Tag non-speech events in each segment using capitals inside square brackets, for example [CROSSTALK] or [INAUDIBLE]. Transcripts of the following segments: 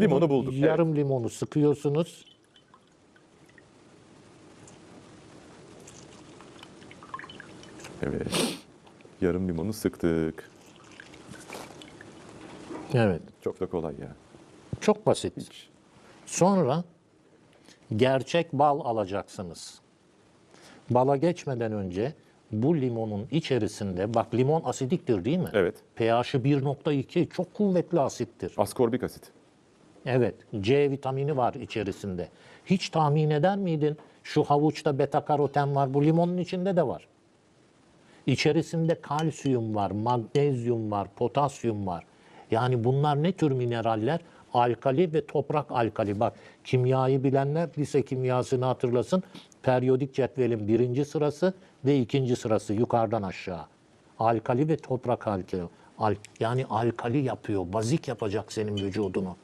Limonu bulduk, evet. Yarım limonu sıkıyorsunuz. Evet. Yarım limonu sıktık. Evet. Çok da kolay ya. Çok basit. Hiç. Sonra gerçek bal alacaksınız. Bala geçmeden önce bu limonun içerisinde bak limon asidiktir değil mi? Evet. pH'i 1.2 çok kuvvetli asittir. Askorbik asit. Evet, C vitamini var içerisinde. Hiç tahmin eder miydin? Şu havuçta beta karoten var, bu limonun içinde de var. İçerisinde kalsiyum var, magnezyum var, potasyum var. Yani bunlar ne tür mineraller? Alkali ve toprak alkali. Bak kimyayı bilenler lise kimyasını hatırlasın. Periyodik cetvelin birinci sırası ve ikinci sırası yukarıdan aşağı. Alkali ve toprak alkali. Al, yani alkali yapıyor, bazik yapacak senin vücudunu.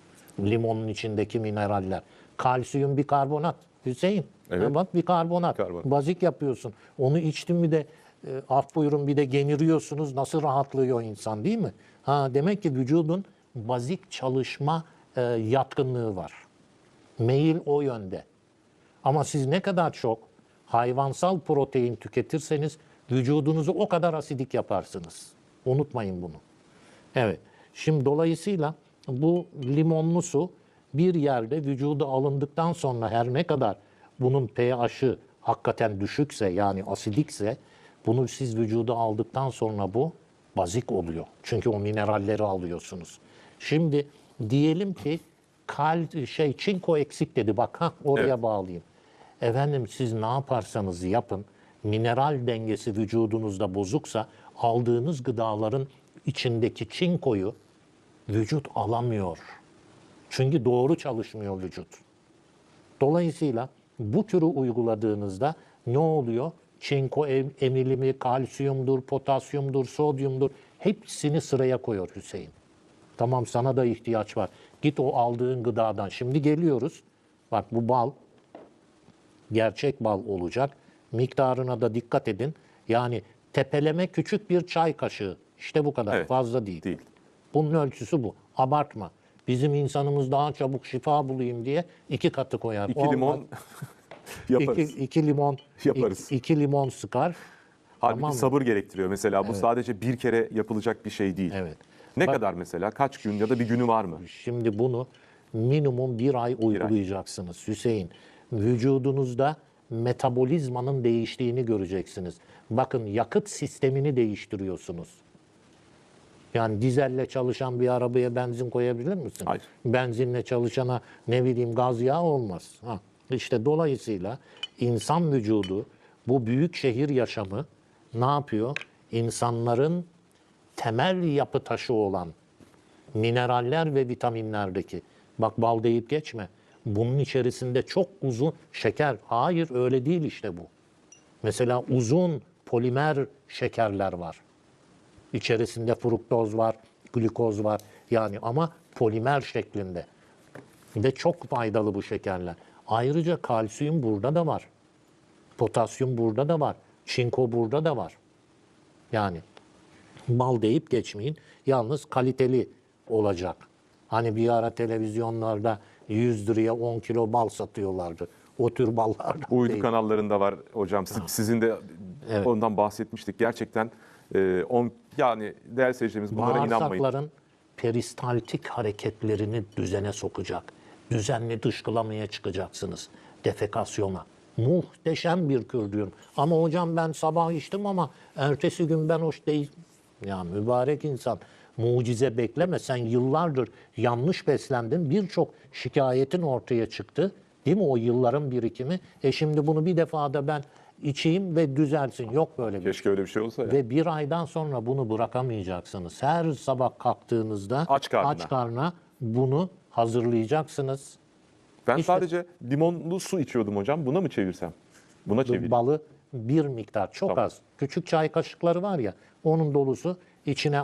Limonun içindeki mineraller. Kalsiyum bir karbonat. Hüseyin. Evet. ha Bak bir karbonat. Karbonat. Bazik yapıyorsun. Onu içtin mi de e, af buyurun bir de gemiriyorsunuz. Nasıl rahatlıyor insan değil mi? Ha demek ki vücudun bazik çalışma e, yatkınlığı var. Meyil o yönde. Ama siz ne kadar çok hayvansal protein tüketirseniz vücudunuzu o kadar asidik yaparsınız. Unutmayın bunu. Evet. Şimdi dolayısıyla bu limonlu su bir yerde vücuda alındıktan sonra her ne kadar bunun pH'i hakikaten düşükse yani asidikse bunu siz vücuda aldıktan sonra bu bazik oluyor. Çünkü o mineralleri alıyorsunuz. Şimdi diyelim ki kal şey çinko eksik dedi bak ha oraya Evet. bağlayayım. Efendim siz ne yaparsanız yapın mineral dengesi vücudunuzda bozuksa aldığınız gıdaların içindeki çinkoyu vücut alamıyor. Çünkü doğru çalışmıyor vücut. Dolayısıyla bu türü uyguladığınızda ne oluyor? Çinko em- emilimi, kalsiyumdur, potasyumdur, sodyumdur hepsini sıraya koyuyor Hüseyin. Tamam sana da ihtiyaç var. Git o aldığın gıdadan. Şimdi geliyoruz. Bak bu bal gerçek bal olacak. Miktarına da dikkat edin. Yani tepeleme küçük bir çay kaşığı. İşte bu kadar. Evet, Fazla değil. değil. Bunun ölçüsü bu. Abartma. Bizim insanımız daha çabuk şifa bulayım diye iki katı koyar. İki Olmaz. limon [LAUGHS] İki, yaparız. iki limon Yaparız. iki, iki limon sıkar. Halbuki tamam mı? sabır gerektiriyor mesela. Bu sadece bir kere yapılacak bir şey değil. Evet. Ne Bak- kadar mesela? Kaç gün ya da bir günü var mı? Şimdi bunu minimum bir ay uygulayacaksınız Hüseyin. Vücudunuzda metabolizmanın değiştiğini göreceksiniz. Bakın yakıt sistemini değiştiriyorsunuz. Yani dizelle çalışan bir arabaya benzin koyabilir misin? Hayır. Benzinle çalışana ne bileyim gaz yağı olmaz. Ha. İşte dolayısıyla insan vücudu bu büyük şehir yaşamı ne yapıyor? İnsanların temel yapı taşı olan mineraller ve vitaminlerdeki bak bal deyip geçme. Bunun içerisinde çok uzun şeker. Hayır öyle değil işte bu. Mesela uzun polimer şekerler var. İçerisinde fruktoz var, glikoz var. Yani ama polimer şeklinde. Ve çok faydalı bu şekerler. Ayrıca kalsiyum burada da var. Potasyum burada da var. Çinko burada da var. Yani bal deyip geçmeyin. Yalnız kaliteli olacak. Hani bir ara televizyonlarda 100 liraya 10 kilo bal satıyorlardı. O tür ballar Uydu değil. kanallarında var hocam. Siz- Sizin de Evet. ondan bahsetmiştik. Gerçekten e, on, yani değerli seyircilerimiz bunlara inanmayın. Bağırsakların peristaltik hareketlerini düzene sokacak. Düzenli dışkılamaya çıkacaksınız. Defekasyona. Muhteşem bir kür diyorum. Ama hocam ben sabah içtim ama ertesi gün ben hoş değil. Ya mübarek insan mucize bekleme. Sen yıllardır yanlış beslendin. Birçok şikayetin ortaya çıktı. Değil mi o yılların birikimi? E şimdi bunu bir defada ben içeyim ve düzelsin. Yok böyle bir Keşke öyle bir şey olsa ya. ve bir aydan sonra bunu bırakamayacaksınız. Her sabah kalktığınızda Aç karnına. karnına bunu hazırlayacaksınız. ben işte- sadece limonlu su içiyordum hocam. Buna mı çevirsem? Buna çevireyim. Balı bir miktar çok Tamam. az. Küçük çay kaşıkları var ya onun dolusu içine